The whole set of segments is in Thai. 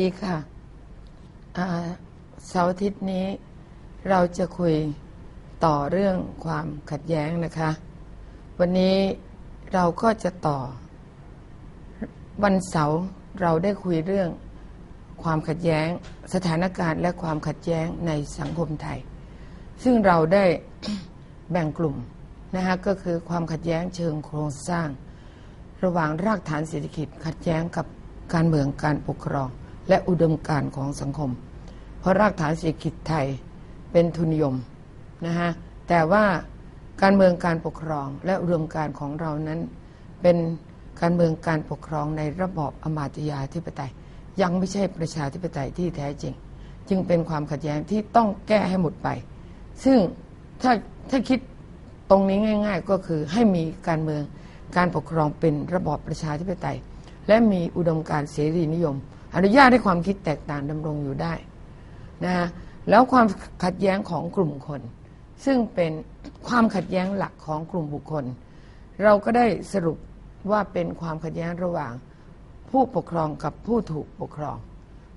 ดีค่ะเสาร์อาทิตย์นี้เราจะคุยต่อเรื่องความขัดแย้งนะคะ วันนี้เราก็จะต่อ วันเสาร์เราได้คุยเรื่องความขัดแย้ง สถานการณ์และความขัดแย้งในสังคมไทย ซึ่งเราได้แบ่งกลุ่มนะคะก็คือความขัดแย้งเชิงโครงสร้าง ระหว่างรากฐานเศรษฐกิจขัดแย้งกับการเมืองการปกครอง และอุดมการณ์ของสังคม เพราะรากฐานเศรษฐกิจไทยเป็นทุนนิยมนะฮะแต่ว่าการเมืองการปกครองและอุดมการณ์ของเรานั้น เป็นการเมืองการปกครองในระบอบอมาตยาธิปไตย ยังไม่ใช่ประชาธิปไตยที่แท้จริง จึงเป็นความขัดแย้งที่ต้องแก้ให้หมดไป ซึ่งถ้าถ้าคิดตรงนี้ง่าย ๆ ก็คือให้มีการเมืองการปกครองเป็นระบอบประชาธิปไตย และมีอุดมการณ์เสรีนิยม อนุญาตให้ความคิดแตกต่างดำรงอยู่ได้นะฮะแล้วความขัดแย้งของกลุ่มคน ซึ่งเป็นความขัดแย้งหลักของกลุ่มบุคคล เราก็ได้สรุปว่าเป็นความขัดแย้งระหว่าง ผู้ปกครองกับผู้ถูกปกครอง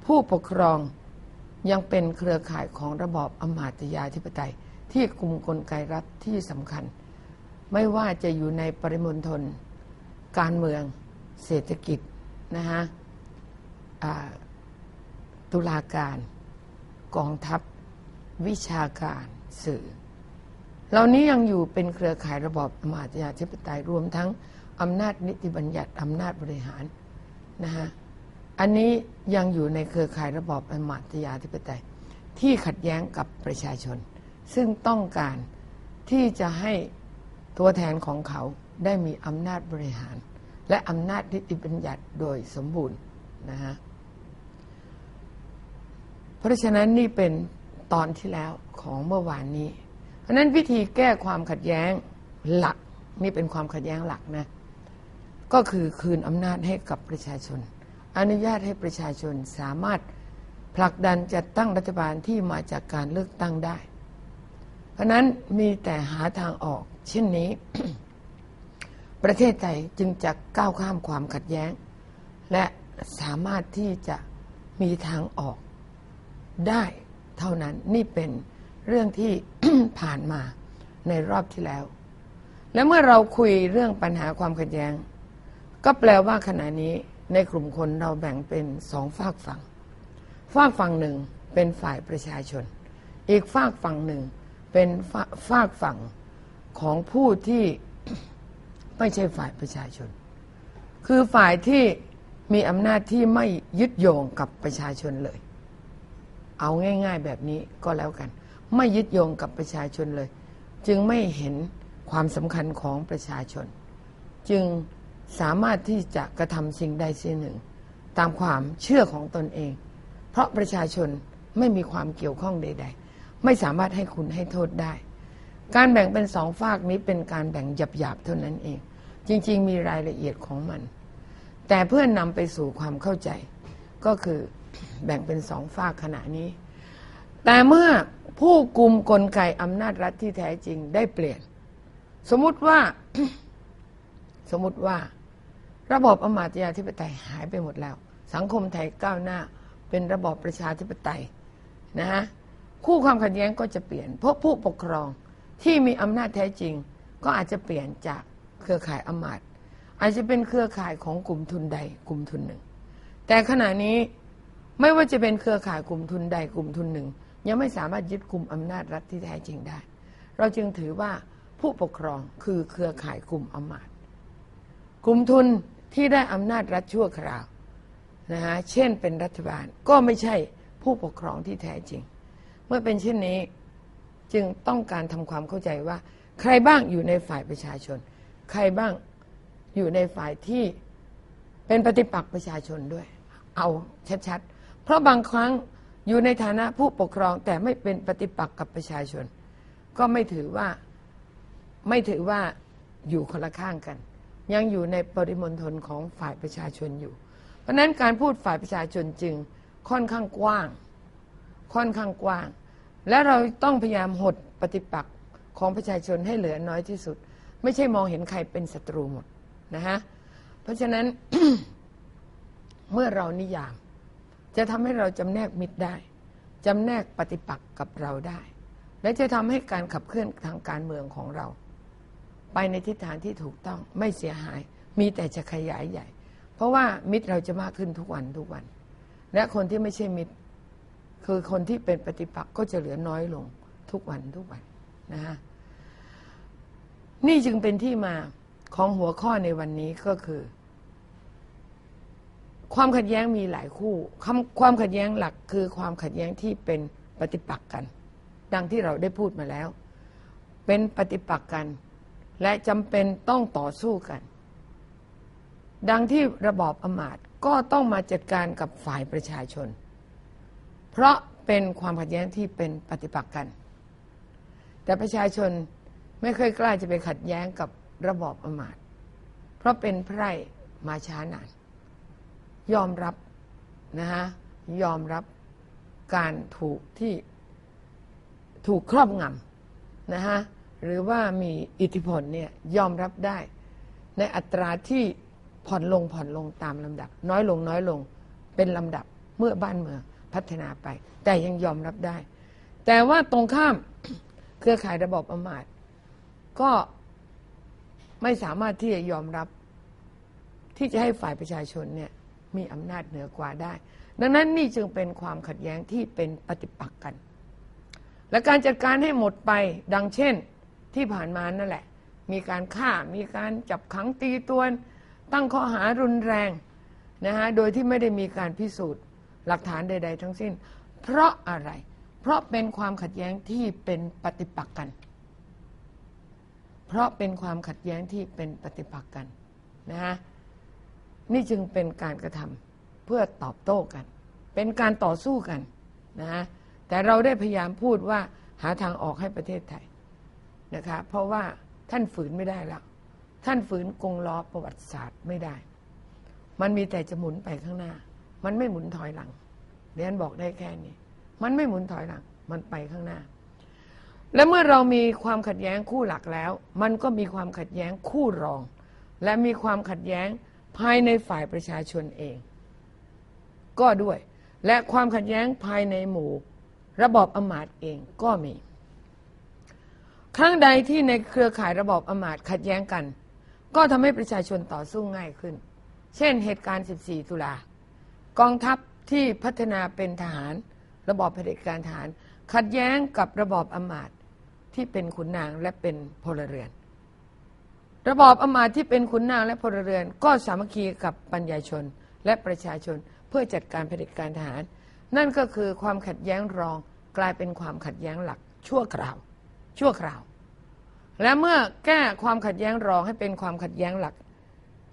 ผู้ปกครองยังเป็นเครือข่ายของระบอบอำมาตยาธิปไตย ที่กลุ่มกลไกรัฐที่สำคัญ ไม่ว่าจะอยู่ในปริมณฑลการเมือง เศรษฐกิจนะฮะ ตุลาการกองทัพวิชาการสื่อ เหล่านี้ยังอยู่เป็นเครือข่ายระบอบอำมาตยาธิปไตยรวมทั้งอำนาจนิติบัญญัติอำนาจบริหารนะฮะอันนี้ยังอยู่ในเครือข่ายระบอบอำมาตยาธิปไตย ที่ขัดแย้งกับประชาชน ซึ่งต้องการที่จะให้ตัวแทนของเขาได้มีอำนาจบริหาร และอำนาจนิติบัญญัติโดยสมบูรณ์นะฮะ เพราะฉะนั้นนี่เป็นตอนที่แล้วของเมื่อวานนี้ เพราะนั้นวิธีแก้ความขัดแย้งหลักนี่เป็นความขัดแย้งหลักนะ ก็คือคืนอำนาจให้กับประชาชน อนุญาตให้ประชาชนสามารถผลักดันจัดตั้งรัฐบาลที่มาจากการเลือกตั้งได้ เพราะนั้นมีแต่หาทางออก เช่นนี้ ประเทศไทยจึงจะก้าวข้ามความขัดแย้ง และสามารถที่จะมีทางออก ได้เท่านั้นนี่เป็นเรื่องที่ ผ่านมาในรอบที่แล้ว และเมื่อเราคุยเรื่องปัญหาความขัดแย้ง ก็แปลว่าขณะนี้ในกลุ่มคนเราแบ่งเป็นสองฝากฝั่งฝากฝั่งหนึ่งเป็นฝ่ายประชาชน อีกฝากฝั่งหนึ่งเป็นฝาฝากฝั่งของผู้ที่ไม่ใช่ฝ่ายประชาชน คือฝ่ายที่มีอำนาจที่ไม่ยึดโยงกับประชาชนเลย เอาง่าย ๆ แบบนี้ก็แล้วกัน ไม่ยึดโยงกับประชาชนเลย จึงไม่เห็นความสำคัญของประชาชน จึงสามารถที่จะกระทำสิ่งใดสิ่งหนึ่ง ตามความเชื่อของตนเอง เพราะประชาชนไม่มีความเกี่ยวข้องใด ๆ ไม่สามารถให้คุณให้โทษได้ การแบ่งเป็นสองฝากนี้เป็นการแบ่งหยาบๆเท่านั้นเอง จริง ๆ มีรายละเอียดของมัน แต่เพื่อนนำไปสู่ความเข้าใจก็คือ แบ่งเป็นสองฝากขณะนี้ แต่เมื่อผู้กลุ่มกลไกอำนาจรัฐที่แท้จริงได้เปลี่ยน สมมุติว่า สมมติว่า ระบอบอมาตยาธิปไตยหายไปหมดแล้ว สังคมไทยก้าวหน้า เป็นระบอบประชาธิปไตยนะฮะคู่ความขัดแย้งก็จะเปลี่ยน เพราะผู้ปกครองที่มีอำนาจแท้จริง ก็อาจจะเปลี่ยนจากเครือข่ายอมาต์อาจจะเป็นเครือข่ายของกลุ่มทุนใดกลุ่มทุนหนึ่ง แต่ขณะนี้ ไม่ว่าจะเป็นเครือข่ายกลุ่มทุนใดกลุ่มทุนหนึ่ง ยังไม่สามารถยึดกลุ่มอำนาจรัฐที่แท้จริงได้ เราจึงถือว่าผู้ปกครองคือเครือข่ายกลุ่มอำมาตย์กลุ่มทุนที่ได้อำนาจรัฐชั่วคราวนะฮะเช่นเป็นรัฐบาลก็ไม่ใช่ผู้ปกครองที่แท้จริง เมื่อเป็นเช่นนี้จึงต้องการทำความเข้าใจว่า ใครบ้างอยู่ในฝ่ายประชาชน ใครบ้างอยู่ในฝ่ายที่เป็นปฏิปักษ์ประชาชนด้วย เอาชัดๆ เพราะบางครั้งอยู่ในฐานะผู้ปกครองแต่ไม่เป็นปฏิปักษ์กับประชาชน ก็ไม่ถือว่าไม่ถือว่าอยู่คนละข้างกัน ยังอยู่ในปริมณฑลของฝ่ายประชาชนอยู่ เพราะฉะนั้นการพูดฝ่ายประชาชนจึงค่อนข้างกว้าง ค่อนข้างกว้าง และเราต้องพยายามหดปฏิปักษ์ของประชาชนให้เหลือน้อยที่สุด ไม่ใช่มองเห็นใครเป็นศัตรูหมดนะฮะเพราะฉะนั้นเมื่อเรานิยาม จะทำให้เราจำแนกมิตรได้จำแนกปฏิปักษ์กับเราได้ และจะทำให้การขับเคลื่อนทางการเมืองของเรา ไปในทิศทางที่ถูกต้องไม่เสียหาย มีแต่จะขยายใหญ่ เพราะว่ามิตรเราจะมากขึ้นทุกวันทุกวัน และคนที่ไม่ใช่มิตร คือคนที่เป็นปฏิปักษ์ก็จะเหลือน้อยลงทุกวันทุกวันนะฮะนี่จึงเป็นที่มาของหัวข้อในวันนี้ก็คือ ความขัดแย้งมีหลายคู่คำความขัดแย้งหลักคือความขัดแย้งที่เป็นปฏิปักษ์กัน ดังที่เราได้พูดมาแล้ว เป็นปฏิปักษ์กัน และจำเป็นต้องต่อสู้กัน ดังที่ระบอบอำมาตย์ก็ต้องมาจัดการกับฝ่ายประชาชน เพราะเป็นความขัดแย้งที่เป็นปฏิปักษ์กัน แต่ประชาชนไม่เคยกล้าจะไปขัดแย้งกับระบอบอำมาตย์เพราะเป็นไพร่มาช้านาน ยอมรับนะฮะยอมรับการถูกที่ถูกครอบงำนะฮะหรือว่ามีอิทธิพลเนี่ยยอมรับได้ ในอัตราที่ผ่อนลงผ่อนลงตามลำดับ น้อยลงน้อยลงเป็นลำดับเมื่อบ้านเมืองพัฒนาไป แต่ยังยอมรับได้ แต่ว่าตรงข้ามเครือข่ายระบอบอำมาตย์ก็ไม่สามารถที่จะยอมรับที่จะให้ฝ่ายประชาชนเนี่ย มีอำนาจเหนือกว่าได้ ดังนั้นนี่จึงเป็นความขัดแย้งที่เป็นปฏิปักษ์กัน และการจัดการให้หมดไปดังเช่นที่ผ่านมานั่นแหละ มีการฆ่ามีการจับขังตีตวน ตั้งข้อหารุนแรงนะฮะโดยที่ไม่ได้มีการพิสูจน์หลักฐานใด ๆ ทั้งสิ้น เพราะอะไร เพราะเป็นความขัดแย้งที่เป็นปฏิปักษ์กัน เพราะเป็นความขัดแย้งที่เป็นปฏิปักษ์กันนะฮะ นี่จึงเป็นการกระทำเพื่อตอบโต้กัน เป็นการต่อสู้กันนะฮะแต่เราได้พยายามพูดว่าหาทางออกให้ประเทศไทยนะคะเพราะว่าท่านฝืนไม่ได้แล้ว ท่านฝืนกงล้อประวัติศาสตร์ไม่ได้ มันมีแต่จะหมุนไปข้างหน้า มันไม่หมุนถอยหลังเรียนบอกได้แค่นี้ มันไม่หมุนถอยหลัง มันไปข้างหน้า และเมื่อเรามีความขัดแย้งคู่หลักแล้ว มันก็มีความขัดแย้งคู่รอง และมีความขัดแย้ง ภายในฝ่ายประชาชนเอง ก็ด้วย และความขัดแย้งภายในหมู่ ระบอบอมาตย์เองก็มี ครั้งใดที่ในเครือข่ายระบอบอมาตย์ขัดแย้งกัน ก็ทำให้ประชาชนต่อสู้ง่ายขึ้น เช่นเหตุการณ์ 14 ตุลากองทัพที่พัฒนาเป็นทหาร ระบอบเผด็จการทหาร ขัดแย้งกับระบอบอมาตย์ที่เป็นขุนนางและเป็นพลเรือน ระบอบอำมาตย์ที่เป็นขุนนางและพลเรือน ก็สามัคคีกับปัญญาชนและประชาชนเพื่อจัดการเผด็จการทหาร นั่นก็คือความขัดแย้งรองกลายเป็นความขัดแย้งหลัก ชั่วคราว ชั่วคราว และเมื่อแก้ความขัดแย้งรองให้เป็นความขัดแย้งหลัก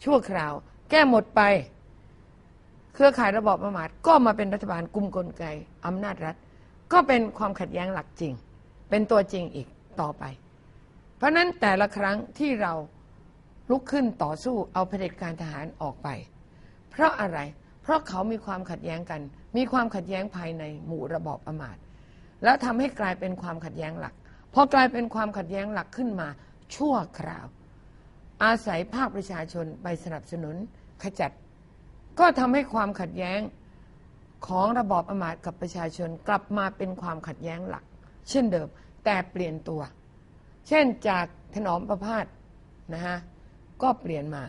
ชั่วคราว แก้หมดไป เครือข่ายระบอบอำมาตย์ก็มาเป็นรัฐบาลกุมกลไกอำนาจรัฐ ก็เป็นความขัดแย้งหลักจริง เป็นตัวจริงอีกต่อไป เพราะนั้นแต่ละครั้งที่เรา ลุกขึ้นต่อสู้เอาเผด็จการทหารออกไป เพราะอะไร เพราะเขามีความขัดแย้งกัน มีความขัดแย้งภายในหมู่ระบอบอมาตย์แล้วทำให้กลายเป็นความขัดแย้งหลักพอกลายเป็นความขัดแย้งหลักขึ้นมาชั่วคราว อาศัยภาคประชาชนไปสนับสนุนขจัด ก็ทำให้ความขัดแย้งของระบอบอมาตย์กับประชาชนกลับมาเป็นความขัดแย้งหลัก เช่นเดิมแต่เปลี่ยนตัว เช่นจากถนอมประพาสนะฮะ ก็เปลี่ยนมา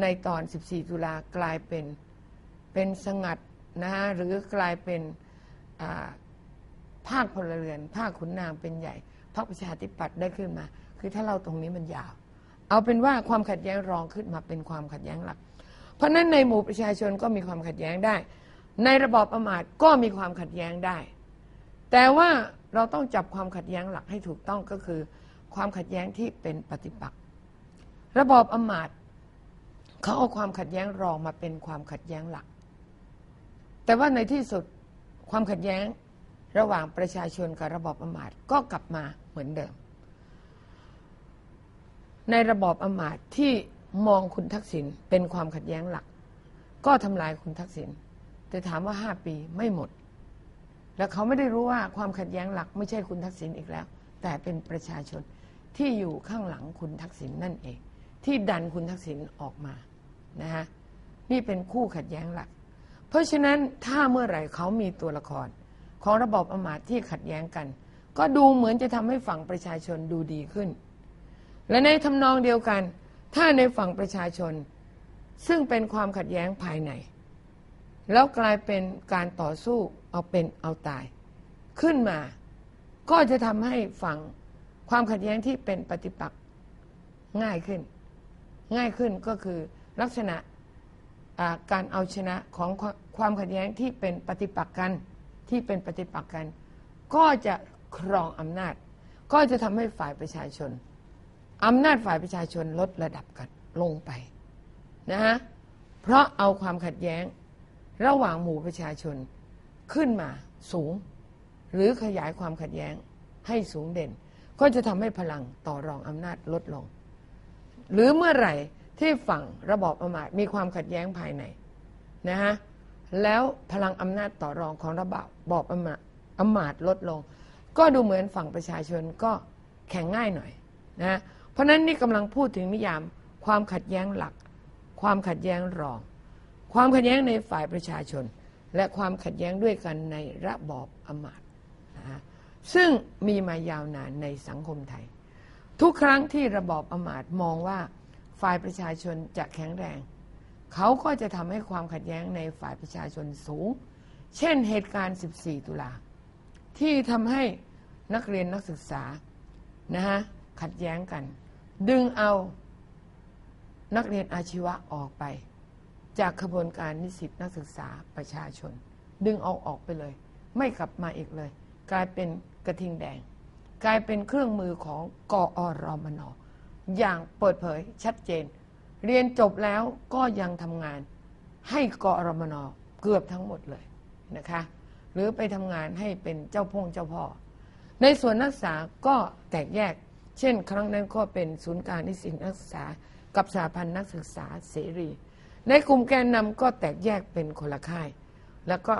ในตอน 14 ตุลากลายเป็นเป็นสงัดนะฮะหรือกลายเป็นภาคพลเรือน ภาคขุนนางเป็นใหญ่พรรคประชาธิปัตย์ได้ขึ้นมา คือถ้าเราตรงนี้มันยาว เอาเป็นว่าความขัดแย้งรองขึ้นมาเป็นความขัดแย้งหลัก เพราะฉะนั้นในหมู่ประชาชนก็มีความขัดแย้งได้ ในระบอบประมาทก็มีความขัดแย้งได้ แต่ว่าเราต้องจับความขัดแย้งหลักให้ถูกต้องก็คือ ความขัดแย้งที่เป็นปฏิปักษ์ ระบอบอำมาตย์เขาเอาความขัดแย้งรองมาเป็นความขัดแย้งหลัก แต่ว่าในที่สุดความขัดแย้งระหว่างประชาชนกับระบอบอำมาตย์ก็กลับมาเหมือนเดิม ในระบอบอำมาตย์ที่มองคุณทักษิณเป็นความขัดแย้งหลัก ก็ทำลายคุณทักษิณแต่ถามว่าห้าปีไม่หมด แล้วเขาไม่ได้รู้ว่าความขัดแย้งหลัก ไม่ใช่คุณทักษิณอีกแล้ว แต่เป็นประชาชนที่อยู่ข้างหลังคุณทักษิณนั่นเอง ที่ดันคุณทักษิณออกมานะฮะนี่เป็นคู่ขัดแย้งหลัก เพราะฉะนั้นถ้าเมื่อไหร่เขามีตัวละคร ของระบอบอำมาตย์ที่ขัดแย้งกัน ก็ดูเหมือนจะทำให้ฝั่งประชาชนดูดีขึ้น และในทำนองเดียวกัน ถ้าในฝั่งประชาชน ซึ่งเป็นความขัดแย้งภายใน แล้วกลายเป็นการต่อสู้เอาเป็นเอาตาย ขึ้นมา ก็จะทำให้ฝั่งความขัดแย้งที่เป็นปฏิปักษ์ง่ายขึ้น ง่ายขึ้นก็คือลักษณะการเอาชนะของความความขัดแย้งที่เป็นปฏิปักษ์กันที่เป็นปฏิปักษ์กัน ก็จะครองอำนาจ ก็จะทำให้ฝ่ายประชาชนอำนาจฝ่ายประชาชนลดระดับกันลงไปนะฮะเพราะเอาความขัดแย้งระหว่างหมู่ประชาชนขึ้นมาสูง หรือขยายความขัดแย้งให้สูงเด่น ก็จะทำให้พลังต่อรองอำนาจลดลง หรือเมื่อไหร่ที่ฝั่งระบอบอำมาตย์มีความขัดแย้งภายในนะฮะแล้วพลังอำนาจต่อรองของระบอบบอำมาตย์อำมาตย์ลดลง ก็ดูเหมือนฝั่งประชาชนก็แข่งง่ายหน่อยนะเพราะนั้นนี่กำลังพูดถึงนิยามความขัดแย้งหลัก ความขัดแย้งรอง ความขัดแย้งในฝ่ายประชาชน และความขัดแย้งด้วยกันในระบอบอำมาตย์นะฮะซึ่งมีมายาวนานในสังคมไทย ทุกครั้งที่ระบอบอมาตย์มองว่าฝ่ายประชาชนจะแข็งแรง เขาก็จะทำให้ความขัดแย้งในฝ่ายประชาชนสูง เช่นเหตุการณ์ 14 ตุลา ที่ทำให้นักเรียนนักศึกษานะฮะขัดแย้งกัน ดึงเอานักเรียนอาชีวะออกไป จากขบวนการนิสิตนักศึกษาประชาชน ดึงเอาออกไปเลย ไม่กลับมาอีกเลย กลายเป็นกระทิงแดง กลายเป็นเครื่องมือของกอรมนอย่างเปิดเผยชัดเจน เรียนจบแล้วก็ยังทำงานให้กอรมนเกือบทั้งหมดเลยนะคะ หรือไปทำงานให้เป็นเจ้าพงเจ้าพ่อ ในส่วนนักศึกษาก็แตกแยก เช่น ครั้งนั้นก็เป็นศูนย์การนิสิตนักศึกษา กับสหพันธ์นักศึกษาเสรี ในกลุ่มแกนนำก็แตกแยกเป็นคนละค่าย แล้วก็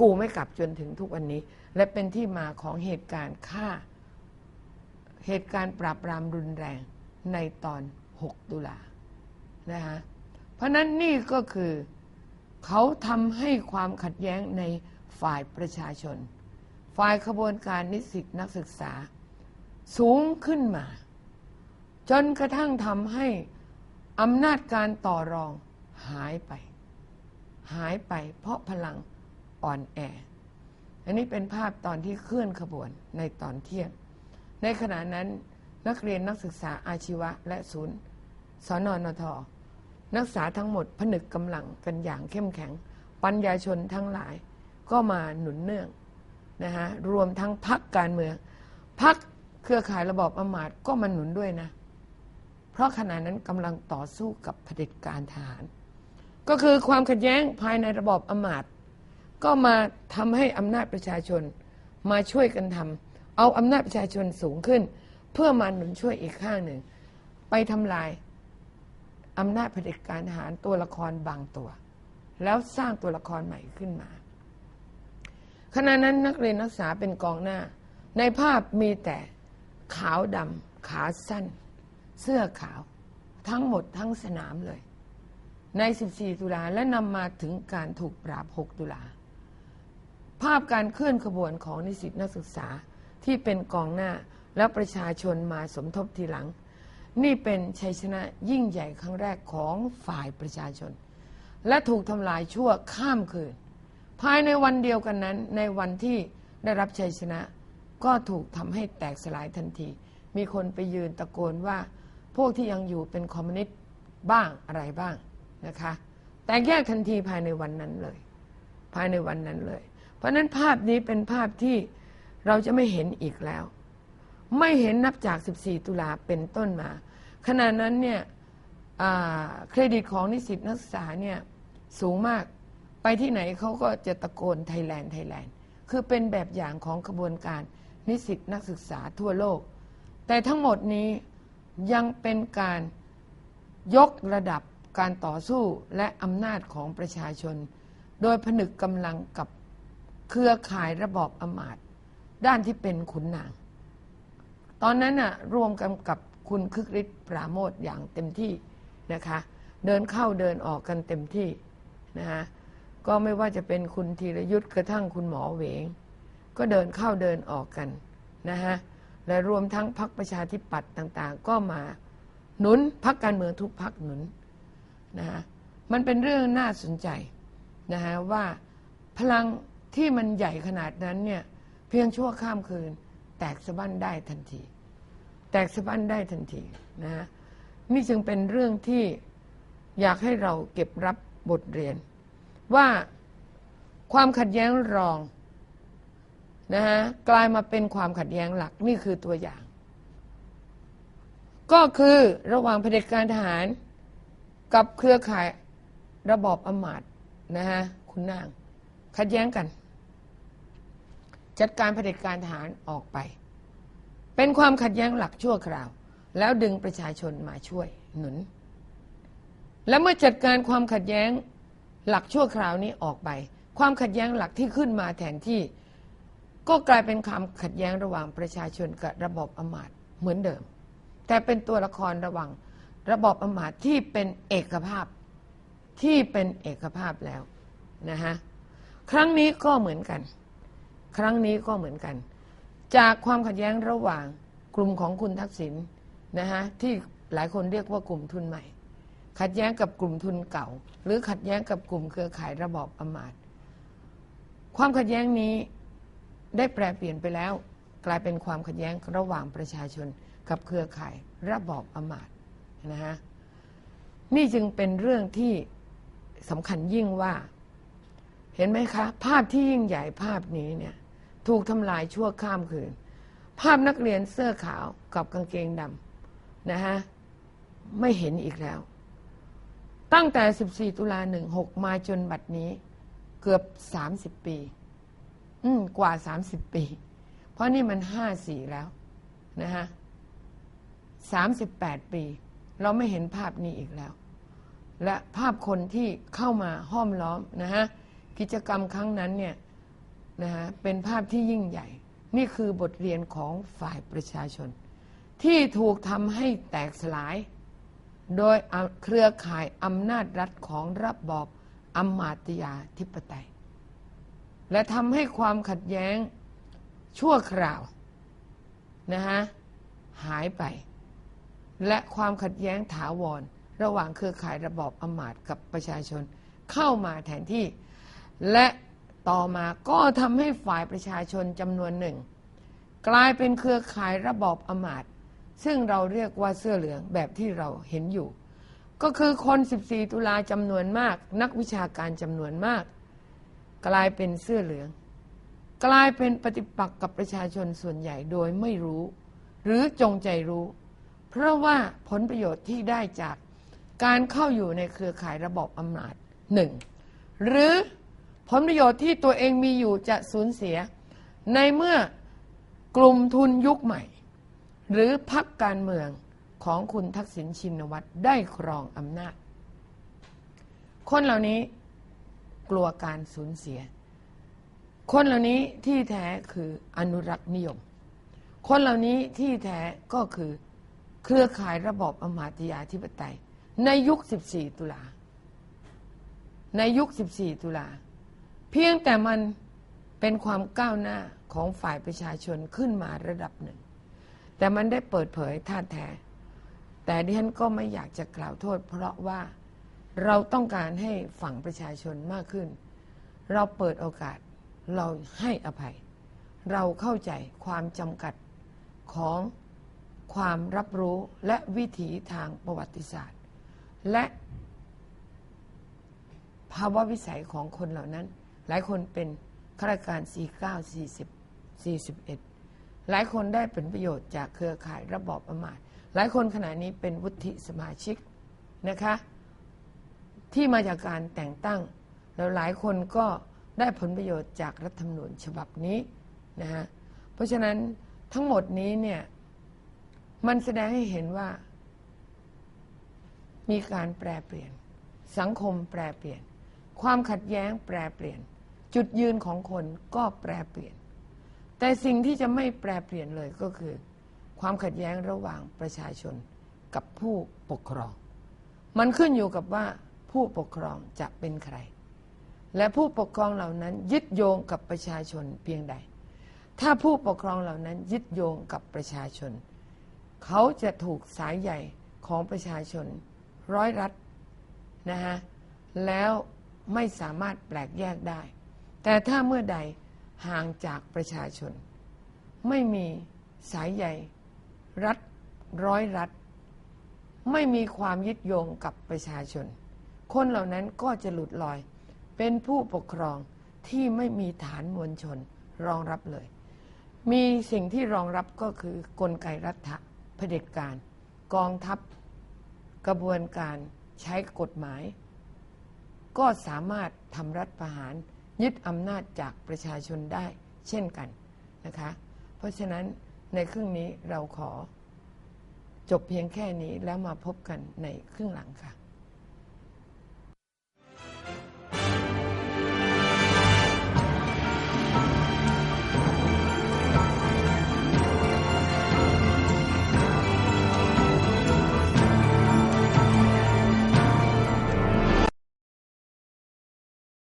กูไม่กลับจนถึงทุกวันนี้ และเป็นที่มาของเหตุการณ์ฆ่า เหตุการณ์ปราบปรามรุนแรงในตอน 6 ตุลานะฮะเพราะนั้นนี่ก็คือเขาทำให้ความขัดแย้งในฝ่ายประชาชน ฝ่ายขบวนการนิสิตนักศึกษา สูงขึ้นมา จนกระทั่งทำให้อำนาจการต่อรองหายไป หายไปเพราะพลังอ่อนแอ อันนี้เป็นภาพตอนที่เคลื่อนขบวนในตอนเที่ยง ในขณะนั้นนักเรียนนักศึกษาอาชีวะและศูนย์สนนท นักศึกษาทั้งหมดผนึกกำลังกันอย่างเข้มแข็ง ปัญญาชนทั้งหลายก็มาหนุนเนื่องนะฮะรวมทั้งพักการเมืองพักเครือข่ายระบอบอมาตย์ก็มาหนุนด้วยนะ เพราะขณะนั้นกำลังต่อสู้กับเผด็จการทหาร ก็คือความขัดแย้งภายในระบอบอมาตย์ ก็มาทำให้อำนาจประชาชนมาช่วยกันทำเอาอำนาจประชาชนสูงขึ้น เพื่อมาหนุนช่วยอีกข้างหนึ่ง ไปทำลายอำนาจเผด็จการทหารตัวละครบางตัว แล้วสร้างตัวละครใหม่ขึ้นมาขณะนั้นนักเรียนนักศึกษาเป็นกองหน้า ในภาพมีแต่ขาวดำขาสั้น เสื้อขาว ทั้งหมดทั้งสนามเลย ใน 14 ตุลาและนำมาถึงการถูกปราบ 6 ตุลา ภาพการเคลื่อนขบวนของนิสิตนักศึกษาที่เป็นกองหน้าและประชาชนมาสมทบทีหลัง นี่เป็นชัยชนะยิ่งใหญ่ครั้งแรกของฝ่ายประชาชน และถูกทำลายชั่วข้ามคืน ภายในวันเดียวกันนั้น ในวันที่ได้รับชัยชนะ ก็ถูกทำให้แตกสลายทันที มีคนไปยืนตะโกนว่า พวกที่ยังอยู่เป็นคอมมิวนิสต์บ้างอะไรบ้างนะคะ แตกแยกทันทีภายในวันนั้นเลย ภายในวันนั้นเลย เพราะนั้นภาพนี้เป็นภาพที่เราจะไม่เห็นอีกแล้ว ไม่เห็นนับจาก 14 ตุลาเป็นต้นมา ขณะนั้นเนี่ยเครดิตของนิสิตนักศึกษาเนี่ยสูงมากไปที่ไหนเขาก็จะตะโกนไทยแลนด์ไทยแลนด์คือเป็นแบบอย่างของกระบวนการนิสิตนักศึกษาทั่วโลก แต่ทั้งหมดนี้ยังเป็นการยกระดับการต่อสู้และอำนาจของประชาชน โดยผนึกกำลังกับ เครือข่ายระบอบอมาตย์ด้านที่เป็นขุนนาง ตอนนั้นน่ะรวมกันกับคุณคึกฤทธิ์ปราโมทอย่างเต็มที่นะคะ เดินเข้าเดินออกกันเต็มที่นะคะก็ไม่ว่าจะเป็นคุณธีรยุทธ์กระทั่งคุณหมอเหวง ก็เดินเข้าเดินออกกันนะฮะและรวมทั้งพรรคประชาธิปัตย์ต่างๆ ก็มาหนุนพรรคการเมืองทุกพรรคหนุนนะฮะมันเป็นเรื่องน่าสนใจนะฮะว่าพลัง ที่มันใหญ่ขนาดนั้นเนี่ยเพียงชั่วข้ามคืน แตกสะบั้นได้ทันที แตกสะบั้นได้ทันทีนะ นี่จึงเป็นเรื่องที่อยากให้เราเก็บรับบทเรียน ว่าความขัดแย้งรองนะฮะกลายมาเป็นความขัดแย้งหลักนี่คือตัวอย่าง ก็คือระหว่างเผด็จการทหาร กับเครือข่ายระบอบอำมาตย์นะฮะคุณนาง ขัดแย้งกัน จัดการเผด็จการทหารออกไป เป็นความขัดแย้งหลักชั่วคราว แล้วดึงประชาชนมาช่วยหนุน และเมื่อจัดการความขัดแย้งหลักชั่วคราวนี้ออกไป ความขัดแย้งหลักที่ขึ้นมาแทนที่ ก็กลายเป็นความขัดแย้งระหว่างประชาชนกับระบอบอำมาตย์เหมือนเดิม แต่เป็นตัวละครระหว่างระบอบอำมาตย์ที่เป็นเอกภาพที่เป็นเอกภาพแล้วนะฮะครั้งนี้ก็เหมือนกัน ครั้งนี้ก็เหมือนกัน จากความขัดแย้งระหว่างกลุ่มของคุณทักษิณนะฮะที่หลายคนเรียกว่ากลุ่มทุนใหม่ ขัดแย้งกับกลุ่มทุนเก่า หรือขัดแย้งกับกลุ่มเครือข่ายระบอบอำมาตความขัดแย้งนี้ได้แปลเปลี่ยนไปแล้ว กลายเป็นความขัดแย้งระหว่างประชาชนกับเครือข่ายระบอบอมาตนะฮะนี่จึงเป็นเรื่องที่สำคัญยิ่งว่า เห็นไหมคะ ภาพที่ยิ่งใหญ่ภาพนี้เนี่ย ถูกทำลายชั่วข้ามคืน ภาพนักเรียนเสื้อขาวกับกางเกงดำนะฮะไม่เห็นอีกแล้ว ตั้งแต่ 14 ตุลา16 มาจนบัดนี้ เกือบ 30 ปี อืมกว่า 30 ปี เพราะนี่มัน 54 แล้วนะฮะ38 ปี เราไม่เห็นภาพนี้อีกแล้ว และภาพคนที่เข้ามาห้อมล้อมนะฮะกิจกรรมครั้งนั้นเนี่ย นะฮะเป็นภาพที่ยิ่งใหญ่ นี่คือบทเรียนของฝ่ายประชาชน ที่ถูกทำให้แตกสลาย โดยเครือข่ายอำนาจรัฐของระบอบอำมาตยาธิปไตย และทำให้ความขัดแย้งชั่วคราวนะฮะหายไป และความขัดแย้งถาวร ระหว่างเครือข่ายระบอบอำมาตย์กับประชาชนเข้ามาแทนที่ และ ต่อมาก็ทำให้ฝ่ายประชาชนจำนวนหนึ่ง กลายเป็นเครือข่ายระบอบอำมาตย์ซึ่งเราเรียกว่าเสื้อเหลืองแบบที่เราเห็นอยู่ ก็คือคน 14 ตุลาจำนวนมาก นักวิชาการจำนวนมาก กลายเป็นเสื้อเหลือง กลายเป็นปฏิปักษ์กับประชาชนส่วนใหญ่โดยไม่รู้ หรือจงใจรู้ เพราะว่าผลประโยชน์ที่ได้จากการเข้าอยู่ในเครือข่ายระบอบอำนาจหนึ่งหรือ ผลประโยชน์ที่ตัวเองมีอยู่จะสูญเสีย ในเมื่อกลุ่มทุนยุคใหม่ หรือพักการเมืองของคุณทักษิณชินวัตรได้ครองอำนาจ คนเหล่านี้กลัวการสูญเสีย คนเหล่านี้ที่แท้คืออนุรักษ์นิยม คนเหล่านี้ที่แท้ก็คือเครือข่ายระบอบอมาตยาธิปไตย ในยุค 14 ตุลา ในยุค 14 ตุลา พียงแต่มันเป็นความก้าวหน้าของฝ่ายประชาชนขึ้นมาระดับหนึ่ง แต่มันได้เปิดเผยท่าแท้ แต่ดิฉันก็ไม่อยากจะกล่าวโทษ เพราะว่าเราต้องการให้ฝั่งประชาชนมากขึ้น เราเปิดโอกาสเราให้อภัย เราเข้าใจความจำกัดของความรับรู้และวิถีทางประวัติศาสตร์ และภาวะวิสัยของคนเหล่านั้น หลายคนเป็นข้าราชการ 49 40 41 หลายคนได้ผลประโยชน์จากเครือข่ายระบอบอำมาตย์หลายคนขณะนี้เป็นวุฒิสมาชิกนะคะที่มาจากการแต่งตั้ง แล้วหลายคนก็ได้ผลประโยชน์จากรัฐธรรมนูญฉบับนี้นะฮะเพราะฉะนั้นทั้งหมดนี้เนี่ยมันแสดงให้เห็นว่า มีการแปรเปลี่ยน สังคมแปรเปลี่ยน ความขัดแย้งแปรเปลี่ยน จุดยืนของคนก็แปรเปลี่ยน แต่สิ่งที่จะไม่แปรเปลี่ยนเลยก็คือ ความขัดแย้งระหว่างประชาชนกับผู้ปกครอง มันขึ้นอยู่กับว่าผู้ปกครองจะเป็นใคร และผู้ปกครองเหล่านั้นยึดโยงกับประชาชนเพียงใด ถ้าผู้ปกครองเหล่านั้นยึดโยงกับประชาชน เขาจะถูกสายใหญ่ของประชาชนร้อยรัดนะฮะแล้วไม่สามารถแปลกแยกได้ แต่ถ้าเมื่อใดห่างจากประชาชน ไม่มีสายใหญ่รัดร้อยรัดไม่มีความยึดโยงกับประชาชน คนเหล่านั้นก็จะหลุดลอย เป็นผู้ปกครองที่ไม่มีฐานมวลชนรองรับเลย มีสิ่งที่รองรับก็คือกลไกรัฐเผด็จการ กองทัพกระบวนการใช้กฎหมาย ก็สามารถทำรัฐประหาร ยึดอำนาจจากประชาชนได้เช่นกันนะคะ เพราะฉะนั้นในครึ่งนี้เราขอจบเพียงแค่นี้แล้วมาพบกันในครึ่งหลังค่ะ